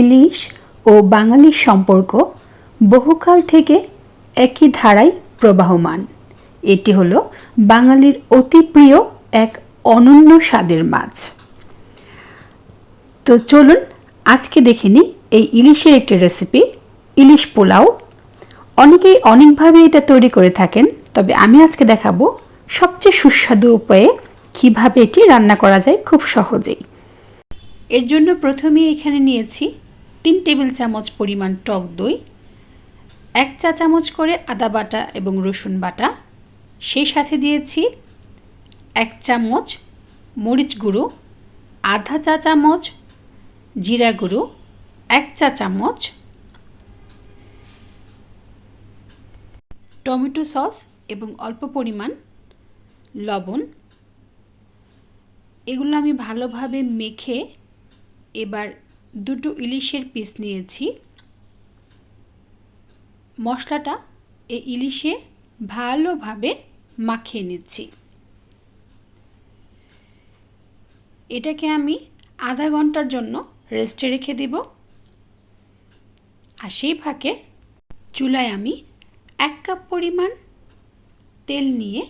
ইলিশ ও বাঙালির সম্পর্ক বহুকাল থেকে একই ধারায় প্রবাহমান। এটি হলো বাঙালির অতি প্রিয় এক অনন্য স্বাদের মাছ। তো চলুন আজকে দেখে নিই এই ইলিশের একটি রেসিপি ইলিশ পোলাও। অনেকেই অনেকভাবে এটা তৈরি করে থাকেন, তবে আমি আজকে দেখাবো সবচেয়ে সুস্বাদু উপায়ে কীভাবে এটি রান্না করা যায় খুব সহজেই। এর জন্য প্রথমে এখানে নিয়েছি তিন টেবিল চামচ পরিমাণ টক দই, এক চা চামচ করে আদা বাটা এবং রসুন বাটা। সেই সাথে দিয়েছি এক চামচ মরিচ গুঁড়ো, আধা চা চামচ জিরা গুঁড়ো, এক চা চামচ টমেটো সস এবং অল্প পরিমাণ লবণ। এগুলো আমি ভালোভাবে মেখে এবার দুটো ইলিশের পিস নিয়েছি। মশলাটা এই ইলিশে ভালোভাবে মাখিয়ে নিচ্ছি। এটাকে আমি আধা ঘণ্টার জন্য রেস্টে রেখে দেব। আর সেই ফাঁকে চুলায় আমি এক কাপ পরিমাণ তেল নিয়ে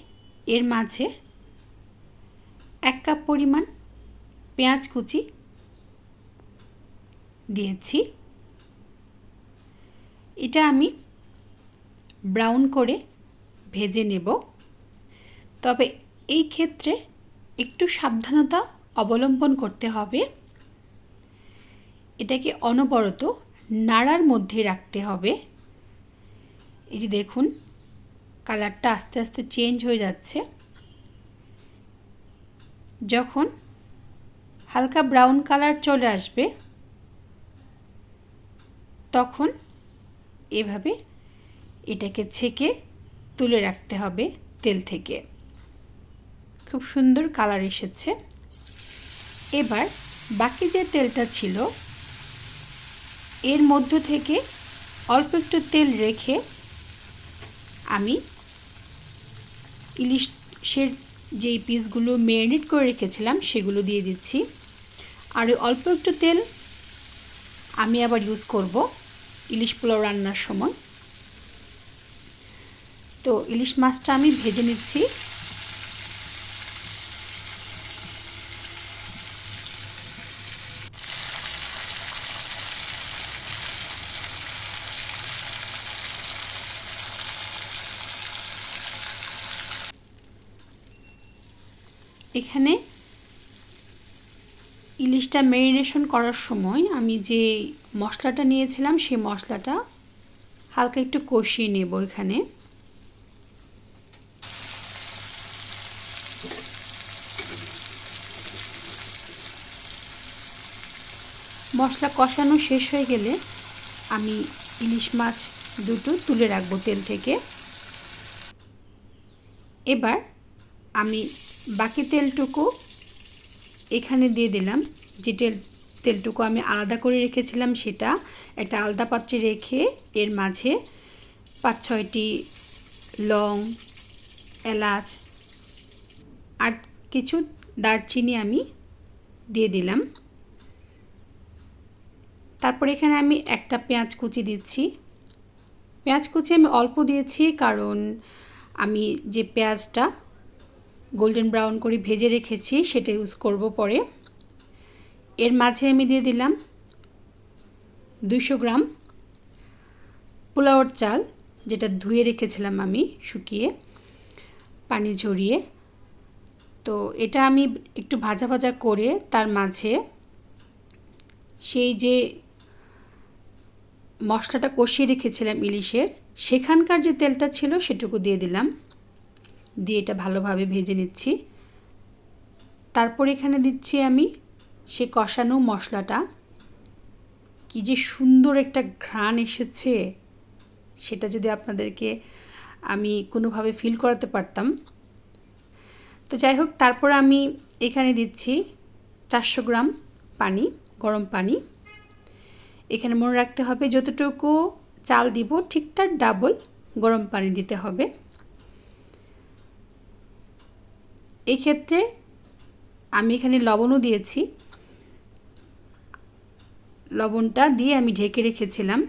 এর মাঝে এক কাপ পরিমাণ পেঁয়াজ কুচি দিয়েছি। এটা আমি ব্রাউন করে ভেজে নেব। তবে এই ক্ষেত্রে একটু সাবধানতা অবলম্বন করতে হবে। এটাকে অনবরত নাড়ার মধ্যে রাখতে হবে। এই যে দেখুন, কালারটা আস্তে আস্তে চেঞ্জ হয়ে যাচ্ছে। যখন হালকা ব্রাউন কালার চলে আসবে তখন এভাবে এটাকে ছেঁকে তুলে রাখতে হবে তেল থেকে। খুব সুন্দর কালার এসেছে। এবার বাকি যে তেলটা ছিল, এর মধ্য থেকে অল্প একটু তেল রেখে আমি ইলিশের যেই পিসগুলো ম্যারিনেট করে রেখেছিলাম, সেগুলো দিয়ে দিচ্ছি। আর অল্প একটু তেল আমি আবার ইউজ করব। ইলিশ পোলাও রান্নার সময়। তো ইলিশ মাছটা আমি ভেজে নিচ্ছি। এখানে ইলিশটা ম্যারিনেশন করার সময় আমি যে মশলাটা নিয়েছিলাম, সেই মশলাটা হালকা একটু কষিয়ে নেব এখানে। মশলা কষানো শেষ হয়ে গেলে আমি ইলিশ মাছ দুটো তুলে রাখব তেল থেকে। এবার আমি বাকি তেলটুকু এখানে দিয়ে দিলাম যে তেল তেলটুকু আমি আলাদা করে রেখেছিলাম সেটা। একটা আলাদা পাত্রে রেখে এর মাঝে পাঁচ ছয়টি লং, এলাচ আর কিছু দারচিনি আমি দিয়ে দিলাম। তারপর এখানে আমি একটা পেঁয়াজ কুচি দিচ্ছি। পেঁয়াজ কুচি আমি অল্প দিয়েছি কারণ আমি যে পেঁয়াজটা গোল্ডেন ব্রাউন করে ভেজে রেখেছি, সেটা ইউজ করব পরে। এর মাঝে আমি দিয়ে দিলাম দুশো গ্রাম পোলাওর চাল, যেটা ধুয়ে রেখেছিলাম আমি শুকিয়ে, পানি ঝরিয়ে। তো এটা আমি একটু ভাজা ভাজা করে তার মাঝে সেই যে মশলাটা কষিয়ে রেখেছিলাম ইলিশের, সেখানকার যে তেলটা ছিল সেটুকু দিয়ে দিলাম। দিয়ে এটা ভালোভাবে ভেজে নিচ্ছি। তারপর এখানে দিচ্ছি আমি সে কষানো মশলাটা। কি যে সুন্দর একটা ঘ্রাণ এসেছে। সেটা যদি আপনাদেরকে আমি কোনোভাবে ফিল করাতে পারতাম। তো যাই হোক, তারপর আমি এখানে দিচ্ছি চারশো গ্রাম পানি, গরম পানি। এখানে মনে রাখতে হবে, যতটুকু চাল দিব, ঠিক তার ডাবল গরম পানি দিতে হবে। এই ক্ষেত্রে আমি এখানে লবণও দিয়েছি। লবণটা দিয়ে আমি ঢেকে রেখেছিলাম।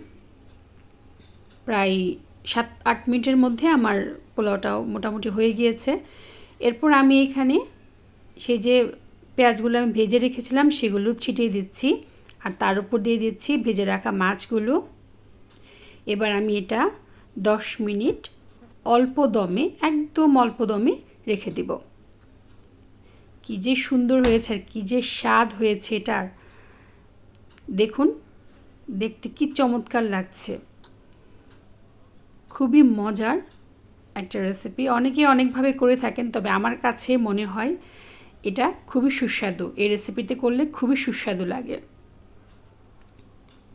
প্রায় সাত, আট মিনিটের মধ্যে আমার পোলাওটাও মোটামুটি হয়ে গিয়েছে। এরপর আমি এখানে সেই যে পেঁয়াজগুলো আমি ভেজে রেখেছিলাম, সেগুলো ছিটিয়ে দিচ্ছি। আর তার উপর দিয়ে দিচ্ছি ভেজে রাখা মাছগুলো। এবার আমি এটা দশ মিনিট অল্প দমে, একদম অল্প দমে রেখে দিব। কী যে সুন্দর হয়েছে আর কী যে স্বাদ হয়েছে এটার। দেখুন, দেখতে কি চমৎকার লাগছে। খুবই মজার একটা রেসিপি অনেকে অনেকভাবে করে থাকেন, তবে আমার কাছে মনে হয় এটা খুবই সুস্বাদু। এই রেসিপিতে করলে খুবই সুস্বাদু লাগে।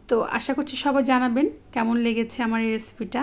তো আশা করছি সবাই জানাবেন কেমন লেগেছে আমার এই রেসিপিটা